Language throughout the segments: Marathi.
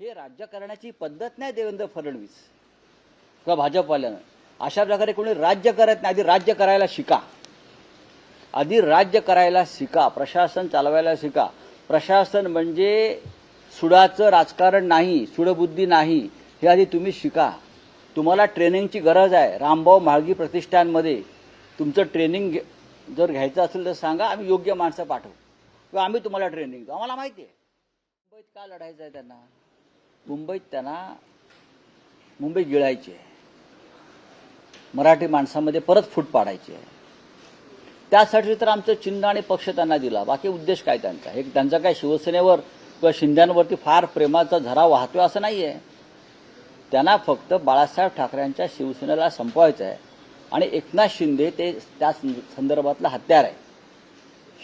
हे राज्य करण्याची पद्धत नाही देवेंद्र फडणवीस. किंवा भाजपवाल्यानं. अशा प्रकारे कोणी राज्य करत नाही आधी राज्य करायला शिका. आधी राज्य करायला शिका प्रशासन चालवायला शिका. प्रशासन म्हणजे सुडाचं राजकारण नाही सुडबुद्धी नाही हे आधी तुम्ही शिका. तुम्हाला ट्रेनिंगची गरज आहे. रामभाऊ म्हाळगी प्रतिष्ठानमध्ये तुमचं ट्रेनिंग जर घ्यायचं असेल तर सांगा आम्ही योग्य माणसं पाठवू. किंवा आम्ही तुम्हाला ट्रेनिंग देऊ. आम्हाला माहिती आहे. मुंबईत का लढायचं आहे त्यांना? मुंबईत त्यांना मुंबई गिळायची. आहे मराठी माणसामध्ये परत फूट पाडायची. आहे त्यासाठी तर आमचं चिन्ह आणि पक्ष त्यांना दिला. बाकी उद्देश काय त्यांचा? हे त्यांचा काय शिवसेनेवर किंवा शिंद्यांवरती फार प्रेमाचा झरा वाहतोय असं नाही आहे त्यांना फक्त बाळासाहेब ठाकरेंच्या शिवसेनेला संपवायचं आहे आणि एकनाथ शिंदे ते त्या संदर्भातलं हत्यार आहे.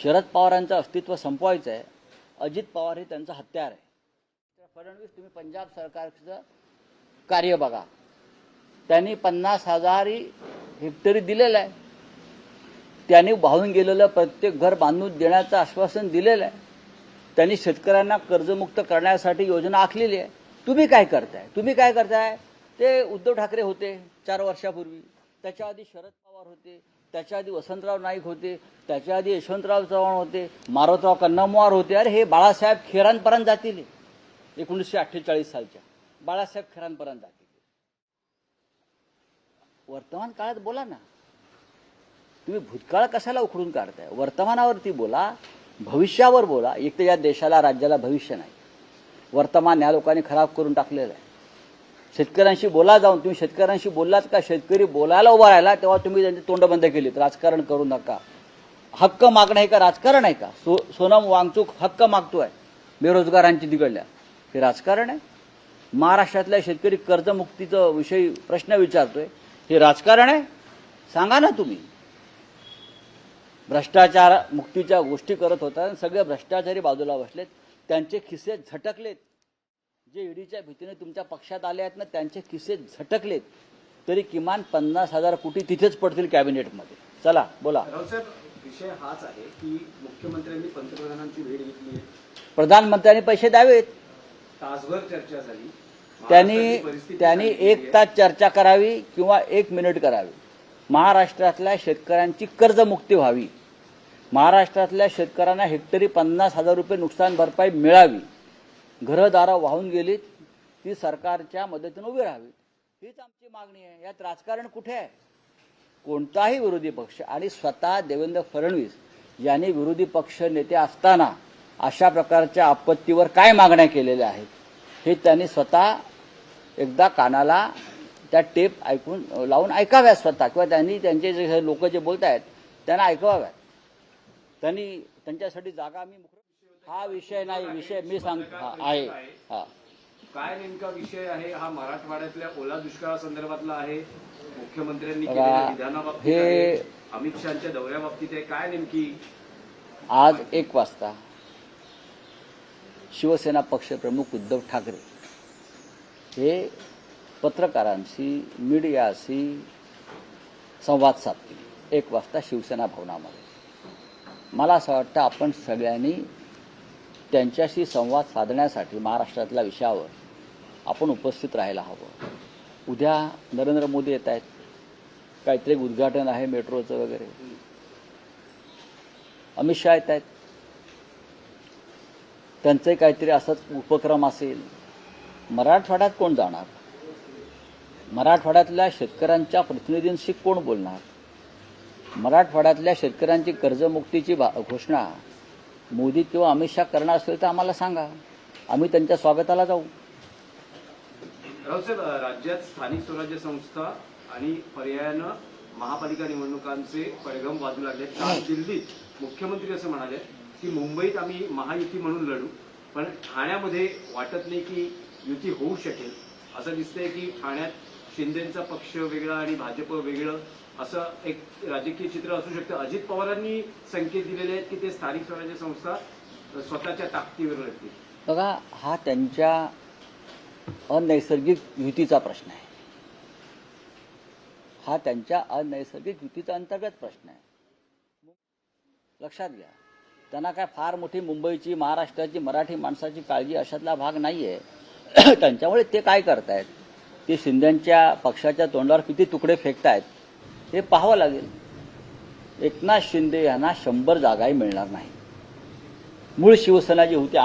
शरद पवारांचं अस्तित्व संपवायचं आहे अजित पवार हे त्यांचं हत्यार आहे. फडणवीस तुम्ही पंजाब सरकारचं कार्य बघा. त्यांनी पन्नास हजारी हेक्टरी दिलेलं आहे. त्यांनी वाहून गेलेलं प्रत्येक घर बांधून देण्याचं आश्वासन दिलेलं आहे. त्यांनी शेतकऱ्यांना कर्जमुक्त करण्यासाठी योजना आखलेली आहे. तुम्ही काय करताय? तुम्ही काय करताय? ते उद्धव ठाकरे होते चार वर्षापूर्वी. त्याच्या आधी शरद पवार होते. त्याच्या आधी वसंतराव नाईक होते. त्याच्या आधी यशवंतराव चव्हाण होते. मारोतराव कन्नमवार होते. अरे हे बाळासाहेब खेरांपर्यंत जातील. एकोणीसशे अठ्ठेचाळीस सालच्या बाळासाहेब खरांपर्यंत जातील वर्तमान काळात बोला ना. तुम्ही भूतकाळ कशाला उखडून काढताय? वर्तमानावरती बोला भविष्यावर बोला. एक तर या देशाला राज्याला भविष्य नाही. वर्तमान या लोकांनी खराब करून टाकलेलं आहे. शेतकऱ्यांशी बोला जाऊन. तुम्ही शेतकऱ्यांशी बोललात का? शेतकरी बोलायला उभा राहिला तेव्हा तुम्ही त्यांची तोंड बंद केलीत. राजकारण करू नका. हक्क मागणं हे का? राजकारण आहे का? सो सोनम वांगचूक हक्क मागतोय. बेरोजगारांची तिकडल्या हे राजकारण आहे. महाराष्ट्रातल्या शेतकरी कर्जमुक्तीचं विषयी प्रश्न विचारतोय. हे राजकारण आहे? सांगा ना तुम्ही. भ्रष्टाचार मुक्तीच्या गोष्टी करत होता आणि सगळे भ्रष्टाचारी बाजूला बसलेत. त्यांचे खिसे झटकलेत. जे ईडीच्या भीतीने तुमच्या पक्षात आले आहेत ना त्यांचे खिसे झटकलेत. तरी किमान पन्नास हजार कोटी तिथेच पडतील कॅबिनेटमध्ये. चला बोला. विषय हाच आहे की मुख्यमंत्र्यांनी पंतप्रधानांची भेट घेतली आहे. प्रधानमंत्र्यांनी पैसे द्यावेत. तासभर चर्चा झाली. त्यांनी त्यांनी एक. तास चर्चा करावी किंवा एक मिनिट करावी. महाराष्ट्रातल्या शेतकऱ्यांची कर्जमुक्ती व्हावी. महाराष्ट्रातल्या शेतकऱ्यांना हेक्टरी पन्नास हजार रुपये नुकसान भरपाई मिळावी. घरदारं वाहून गेलीत ती सरकारच्या मदतीने उभी राहावी. हीच आमची मागणी आहे. यात राजकारण कुठे आहे? कोणताही विरोधी पक्ष आणि स्वतः देवेंद्र फडणवीस यांनी विरोधी पक्ष नेते असताना अशा प्रकारच्या आपत्तीवर काय मागण्या केलेल्या आहेत? हे त्यांनी स्वतः एकदा कानाला त्या टेप ऐकून लावून ऐकाव्यात स्वतः. किंवा त्यांनी त्यांचे जे लोक जे बोलत आहेत त्यांना ऐकवाव्यात. त्यांनी त्यांच्यासाठी जागा मी मोकळी- हा विषय नाही विषय मी सांगतो हा, आहे. हा. काय नेमका विषय आहे? हा मराठवाड्यातल्या ओला दुष्काळासंदर्भातला आहे. मुख्यमंत्र्यांनी विधानाबाबतीत हे- अमित शहाच्या दौऱ्याबाबतीत आहे. काय नेमकी? आज एक वाजता. शिवसेना पक्षप्रमुख उद्धव ठाकरे हे पत्रकारांशी मीडियाशी संवाद साधतील. एक वाजता शिवसेना भवनामध्ये. मला असं वाटतं आपण सगळ्यांनी त्यांच्याशी संवाद साधण्यासाठी महाराष्ट्रातल्या विषयावर आपण उपस्थित राहायला हवं. उद्या नरेंद्र मोदी येत आहेत. काहीतरी उद्घाटन आहे मेट्रोचं वगैरे. अमित शहा येत आहेत. त्यांचे काहीतरी असंच उपक्रम असेल. मराठवाड्यात कोण जाणार? मराठवाड्यातल्या शेतकऱ्यांच्या प्रतिनिधींशी कोण बोलणार? मराठवाड्यातल्या शेतकऱ्यांची कर्जमुक्तीची भा- घोषणा मोदी किंवा अमित शहा करणार असेल तर आम्हाला सांगा. आम्ही त्यांच्या स्वागताला जाऊ. रावसाहेब राज्यात स्थानिक स्वराज्य संस्था आणि पर्यायानं महापालिका निवडणुकांचे पडगम वाजू लागले काल दिल्लीत मुख्यमंत्री असं म्हणाले. की मुंबईत आम्ही महायुती म्हणून लढू पण ठाण्यामध्ये वाटत नाही की युती होऊ शकेल. असं दिसतंय की ठाण्यात शिंदेचा पक्ष वेगळा आणि भाजप वेगळं असं एक राजकीय चित्र असू शकतं. अजित पवारांनी संकेत दिलेले आहेत की ते स्थानिक स्वराज्य संस्था स्वतःच्या ताकदीवर लढतील. बघा हा त्यांच्या अनैसर्गिक युतीचा प्रश्न आहे. हा त्यांच्या अनैसर्गिक युतीचा अंतर्गत प्रश्न आहे. लक्षात घ्या. त्यांना काय फार मोठी मुंबईची महाराष्ट्राची मराठी माणसाची काळजी अशातला भाग नाही आहे त्यांच्यामुळे ते काय करतायत? ते शिंदेच्या पक्षाच्या तोंडावर किती तुकडे फेकतायत? हे पाहावं लागेल. एकनाथ शिंदे यांना शंभर जागाही मिळणार नाही मूळ शिवसेना जी होती आम्ही